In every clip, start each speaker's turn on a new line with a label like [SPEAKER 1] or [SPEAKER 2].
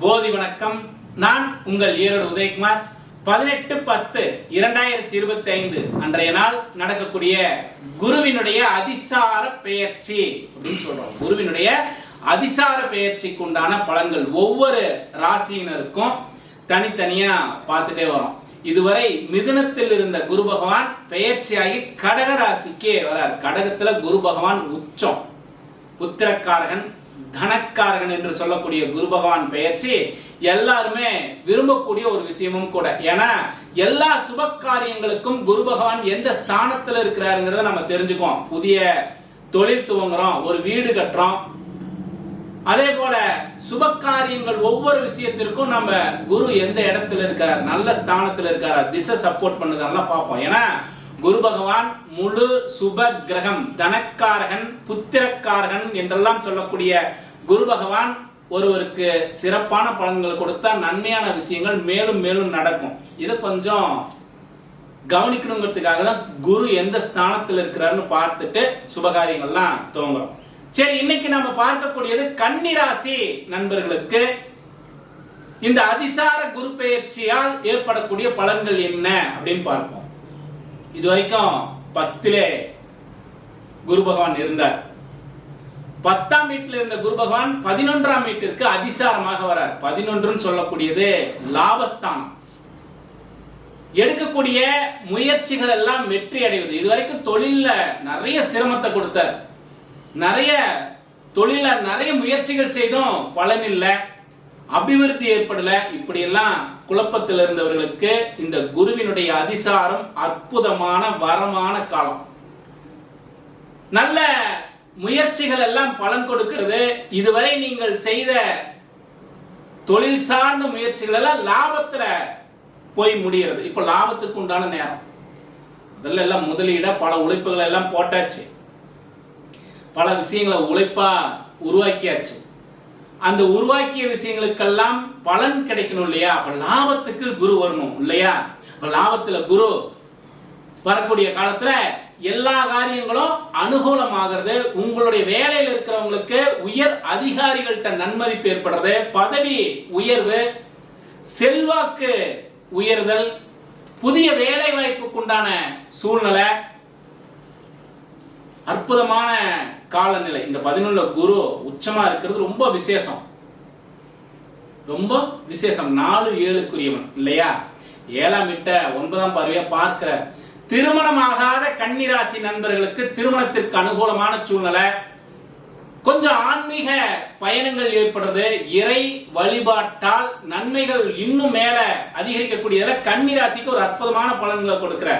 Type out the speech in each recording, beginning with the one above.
[SPEAKER 1] போதி வணக்கம். நான் உங்கள் ஈரோடு உதயகுமார். பதினெட்டு பத்து இரண்டாயிரத்தி இருபத்தி ஐந்து அன்றைய நாள் நடக்கக்கூடிய குருவினுடைய அதிசார பெயர்ச்சி அப்படின்னு சொல்றோம். குருவினுடைய அதிசார பெயர்ச்சிக்கு உண்டான பலன்கள் ஒவ்வொரு ராசியினருக்கும் தனித்தனியா பார்த்துட்டே வரோம். இதுவரை மிதுனத்தில் இருந்த குரு பகவான் பெயர்ச்சியாகி கடக ராசிக்கு வரார். கடகத்துல குரு பகவான் உச்சம். புத்திரக்காரகன் தனக்காரகன் என்று சொல்லக்கூடிய குரு பகவான் பெயர்ச்சி எல்லாருமே விரும்பக்கூடிய ஒரு விஷயமும் கூட. ஏன்னா எல்லா சுப காரியங்களுக்கும் குரு பகவான் எந்த ஸ்தானத்துல இருக்கிறாருங்கிறத நம்ம தெரிஞ்சுக்குவோம். புதிய தொழில் துவங்குறோம் ஒரு வீடு கட்டுறோம். அதே போல சுப காரியங்கள் ஒவ்வொரு விஷயத்திற்கும் நம்ம குரு எந்த இடத்துல இருக்கார் நல்ல ஸ்தானத்துல இருக்காரா திசை சப்போர்ட் பண்ணதெல்லாம் பார்ப்போம். ஏன்னா குரு பகவான் முழு சுப கிரகம் தனக்காரகன் புத்திரக்காரகன் என்றெல்லாம் சொல்லக்கூடிய குரு பகவான் ஒருவருக்கு சிறப்பான பலன்கள் கொடுத்தா நன்மையான விஷயங்கள் மேலும் மேலும் நடக்கும். இதை கொஞ்சம் கவனிக்கணுங்கிறதுக்காக தான் குரு எந்த ஸ்தானத்தில் இருக்கிறாருன்னு பார்த்துட்டு சுபகாரியங்கள்லாம் துவங்குறோம். சரி இன்னைக்கு நம்ம பார்க்கக்கூடியது கன்னிராசி நண்பர்களுக்கு இந்த அதிசார குரு பெயர்ச்சியால் ஏற்படக்கூடிய பலன்கள் என்ன அப்படின்னு பார்ப்போம். இது வரைக்கும் பத்திலே குரு பகவான் இருந்தார். பத்தாம் வீட்டில் இருந்த குரு பகவான் பதினொன்றாம் வீட்டிற்கு அதிசாரமாக வரார். பதினொன்றுன்னு சொல்லக்கூடியது லாபஸ்தானம். எடுக்கக்கூடிய முயற்சிகள் எல்லாம் வெற்றி அடைவது இதுவரைக்கும் தொழில்ல நிறைய சிரமத்தை கொடுத்தார். நிறைய தொழில நிறைய முயற்சிகள் செய்தும் பலன் இல்லை. அபிவிருத்தி ஏற்படல. இப்படியெல்லாம் குழப்பத்தில் இருந்தவர்களுக்கு இந்த குருவினுடைய அதிசாரம் அற்புதமான வரமான காலம். நல்ல முயற்சிகள் எல்லாம் பலன் கொடுக்கிறது. இதுவரை நீங்கள் செய்த தொழில் சார்ந்த முயற்சிகள் எல்லாம் லாபத்துல போய் முடிகிறது. இப்போ லாபத்துக்கு உண்டான நேரம். முதல்ல எல்லாம் முதலீட பல உழைப்புகளை எல்லாம் போட்டாச்சு. பல விஷயங்களை உழைப்பா உருவாக்கியாச்சு. அந்த உருவாக்கிய விஷயங்களுக்கெல்லாம் பலன் கிடைக்கணும் இல்லையா? அப்ப லாபத்துக்கு குரு வரணும் இல்லையா? இப்ப லாபத்துல குரு வரக்கூடிய காலத்துல எல்லா காரியங்களும் அனுகூலமாகிறது உங்களுடைய வேலையில் இருக்கிறவங்களுக்கு உயர் அதிகாரிகள்கிட்ட நன்மதிப்பு ஏற்படுறது பதவி உயர்வு செல்வாக்கு உயர்தல் புதிய வேலை வாய்ப்புக்குண்டான சூழ்நிலை அற்புதமான காலநிலை. இந்த பதினொன்றுல குரு உச்சமா இருக்கிறது ரொம்ப விசேஷம். ரொம்ப விசேஷம். நாலு ஏழுக்குரியவன் இல்லையா? ஏழாம் விட்ட ஒன்பதாம் பார்வையா பார்க்கிற திருமணமாகாத கன்னிராசி நண்பர்களுக்கு திருமணத்திற்கு அனுகூலமான சூழ்நிலை. கொஞ்சம் ஆன்மீக பயணங்கள் ஏற்படுறது. இறை வழிபாட்டால் நன்மைகள் இன்னும் மேல அதிகரிக்கக்கூடியதை கன்னிராசிக்கு ஒரு அற்புதமான பலன்களை கொடுக்குற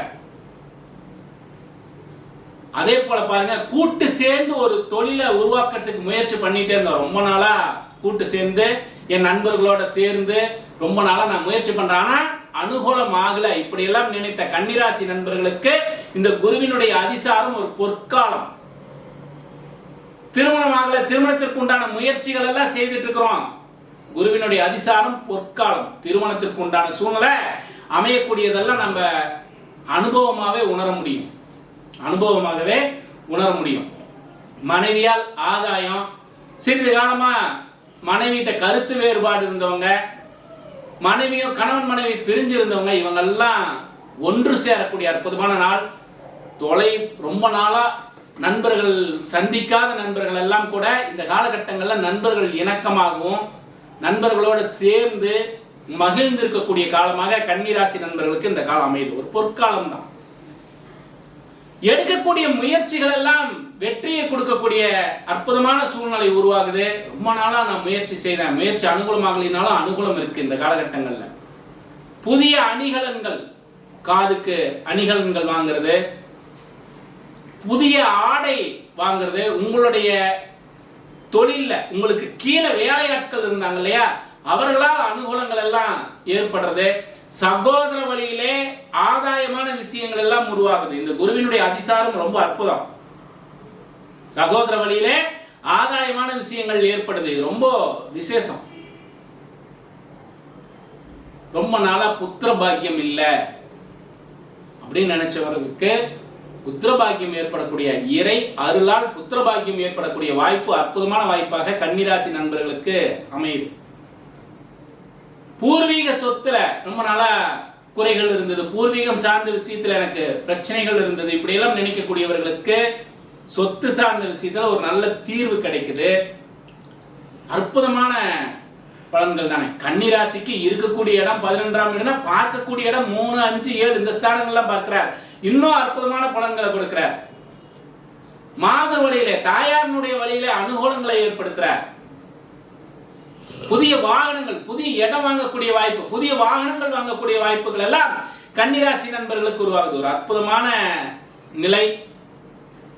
[SPEAKER 1] அதே போல பாருங்க கூட்டு சேர்ந்து ஒரு தொழிலை உருவாக்குறதுக்கு முயற்சி பண்ணிட்டே இருந்தோம். ரொம்ப நாளா கூட்டு சேர்ந்து என் நண்பர்களோட சேர்ந்து ரொம்ப நாளா நான் முயற்சி பண்றேன். ஆனா அனுகூலம் ஆகல. இப்படியெல்லாம் நினைத்த கன்னிராசி நண்பர்களுக்கு இந்த குருவினுடைய அதிசாரம் ஒரு பொற்காலம். திருமணம் ஆகல. திருமணத்திற்கு உண்டான முயற்சிகள் எல்லாம் செய்துட்டு இருக்கிறோம். குருவினுடைய அதிசாரம் பொற்காலம். திருமணத்திற்கு உண்டான சூழ்நிலை அமையக்கூடியதெல்லாம் நம்ம அனுபவமாவே உணர முடியும். அனுபவமாகவே உணர முடியும். மனைவியால் ஆதாயம் சிறிது காலமாக மனைவியிட்ட கருத்து வேறுபாடு இருந்தவங்க மனைவியும் கணவன் மனைவி பிரிஞ்சு இருந்தவங்க இவங்கெல்லாம் ஒன்று சேரக்கூடிய அற்புதமான நாள். தொலை ரொம்ப நாளாக நண்பர்கள் சந்திக்காத நண்பர்கள் எல்லாம் கூட இந்த காலகட்டங்களில் நண்பர்கள் இணக்கமாகவும் நண்பர்களோடு சேர்ந்து மகிழ்ந்திருக்கக்கூடிய காலமாக கன்னிராசி நண்பர்களுக்கு இந்த காலம் அமையுது. ஒரு பொற்காலம் தான் எடுக்கக்கூடிய முயற்சிகள் எல்லாம் வெற்றியை கொடுக்கக்கூடிய அற்புதமான சூழ்நிலை உருவாகுது. ரொம்ப நாளா நான் முயற்சி செய்தேன். முயற்சி அனுகூலமாகலினாலும் அனுகூலம் இருக்கு இந்த காலகட்டங்கள்ல. புதிய அணிகலன்கள் காதுக்கு அணிகலன்கள் வாங்குறது. புதிய ஆடை வாங்குறது. உங்களுடைய தொழிலில் உங்களுக்கு கீழே வேலையாட்கள் இருந்தாங்க இல்லையா? அவர்களால் அனுகூலங்கள் எல்லாம் ஏற்படுறது. சகோதர வழியிலே ஆதாயமான விஷயங்கள் எல்லாம் உருவாகுது. இந்த குருவினுடைய அதிசாரம் ரொம்ப அற்புதம். சகோதர வழியிலே ஆதாயமான விஷயங்கள் ஏற்படுது. இது ரொம்ப விசேஷம். ரொம்ப நாளா புத்திர பாக்கியம் இல்லை அப்படின்னு நினைச்சவர்களுக்கு புத்திர பாக்கியம் ஏற்படக்கூடிய இறை அருளால் புத்திர பாக்கியம் ஏற்படக்கூடிய வாய்ப்பு அற்புதமான வாய்ப்பாக கன்னிராசி நண்பர்களுக்கு அமையுது. பூர்வீக சொத்துல ரொம்ப நாளா குறைகள் இருந்தது. பூர்வீகம் சார்ந்த விஷயத்துல எனக்கு பிரச்சனைகள் இருந்தது. இப்படியெல்லாம் நினைக்கக்கூடியவர்களுக்கு சொத்து சார்ந்த விஷயத்துல ஒரு நல்ல தீர்வு கிடைக்குது. அற்புதமான பலன்கள் தானே. கன்னிராசிக்கு இருக்கக்கூடிய இடம் பதினொன்றாம் இடம்னா பார்க்கக்கூடிய இடம் மூணு அஞ்சு ஏழு இந்த ஸ்தானங்கள்லாம் பார்க்கிறார். இன்னும் அற்புதமான பலன்களை கொடுக்கிறார். மாதர் வழியில தாயாரினுடைய வழியில அனுகூலங்களை ஏற்படுத்துறார். புதிய வாகனங்கள் புதிய இடம் வாங்கக்கூடிய வாய்ப்பு புதிய வாகனங்கள் வாங்கக்கூடிய வாய்ப்புகள் எல்லாம் கன்னிராசி நண்பர்களுக்கு உருவாகுது. ஒரு அற்புதமான நிலை.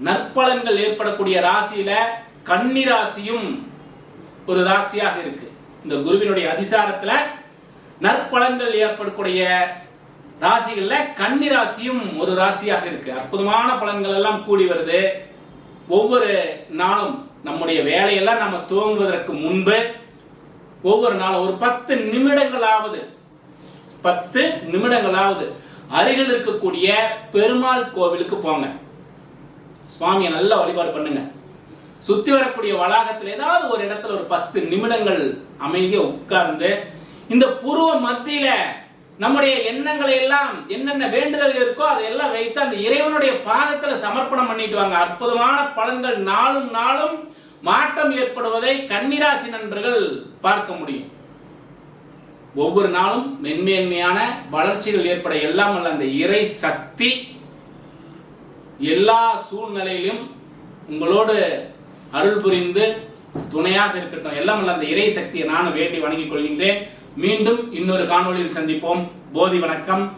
[SPEAKER 1] நற்பலன்கள் ஏற்படக்கூடிய ராசியில கன்னிராசியும் ஒரு ராசியாக இருக்கு. இந்த குருவினுடைய அதிசாரத்துல நற்பலன்கள் ஏற்படக்கூடிய ராசிகள்ல கன்னிராசியும் ஒரு ராசியாக இருக்கு. அற்புதமான பலன்கள் எல்லாம் கூடி வருது. ஒவ்வொரு நாளும் நம்முடைய வேலையெல்லாம் நம்ம துவங்குவதற்கு முன்பு ஒவ்வொரு நாளும் ஒரு பத்து நிமிடங்களாவது பத்து நிமிடங்களாவது அருகில் இருக்கக்கூடிய பெருமாள் கோவிலுக்கு போங்க. சுவாமியை நல்லா வழிபாடு பண்ணுங்க. சுத்தி வரக்கூடிய வளாகத்தில் ஏதாவது ஒரு இடத்துல ஒரு பத்து நிமிடங்கள் அமைதியா உட்கார்ந்து இந்த புருவ மத்தியில நம்முடைய எண்ணங்களை எல்லாம் என்னென்ன வேண்டுதல் இருக்கோ அதையெல்லாம் வைத்து அந்த இறைவனுடைய பாதத்துல சமர்ப்பணம் பண்ணிட்டு வாங்க. அற்புதமான பலன்கள் நாளும் நாளும் மாற்றம் ஏற்படுவதை கன்னிராசி நண்பர்கள் பார்க்க முடியும். ஒவ்வொரு நாளும் மென்மேன்மையான வளர்ச்சிகள் ஏற்பட எல்லாம் அல்ல அந்த இறை சக்தி எல்லா சூழ்நிலையிலும் உங்களோடு அருள் புரிந்து துணையாக இருக்கட்டும். எல்லாம் அல்ல அந்த இறை சக்தியை நானும் வேண்டி வணங்கிக் கொள்கின்றேன். மீண்டும் இன்னொரு காணொளியில் சந்திப்போம். போதி வணக்கம்.